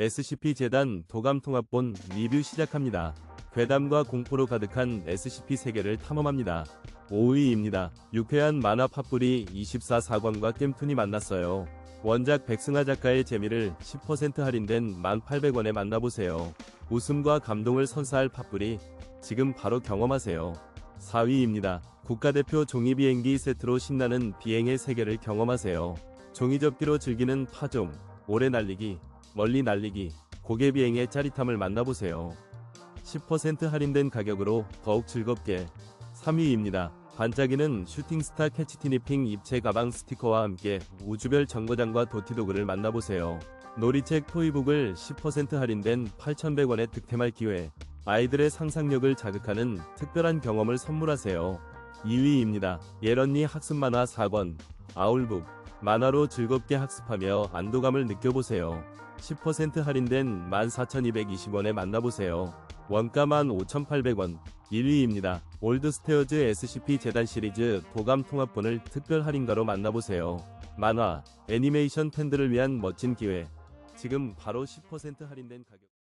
SCP 재단 도감통합본 리뷰 시작합니다. 괴담과 공포로 가득한 SCP 세계를 탐험합니다. 5위입니다. 유쾌한 만화 팝뿌리 24사관과 겜툰이 만났어요. 원작 백승하 작가의 재미를 10% 할인된 1,800원에 만나보세요. 웃음과 감동을 선사할 팝뿌리 지금 바로 경험하세요. 4위입니다. 국가대표 종이비행기 세트로 신나는 비행의 세계를 경험하세요. 종이접기로 즐기는 파종, 오래 날리기, 멀리 날리기, 고개 비행의 짜릿함을 만나보세요. 10% 할인된 가격으로 더욱 즐겁게 3위입니다. 반짝이는 슈팅스타 캐치티니핑 입체 가방 스티커와 함께 우주별 정거장과 도티도구를 만나보세요. 놀이책 토이북을 10% 할인된 8,100원에 득템할 기회. 아이들의 상상력을 자극하는 특별한 경험을 선물하세요. 2위입니다. 예런니 학습 만화 4권, 아울북. 만화로 즐겁게 학습하며 안도감을 느껴보세요. 10% 할인된 14,220원에 만나보세요. 원가 15,800원. 1위입니다. 올드스테어즈 SCP 재단 시리즈 도감 통합본을 특별 할인가로 만나보세요. 만화, 애니메이션 팬들을 위한 멋진 기회. 지금 바로 10% 할인된 가격.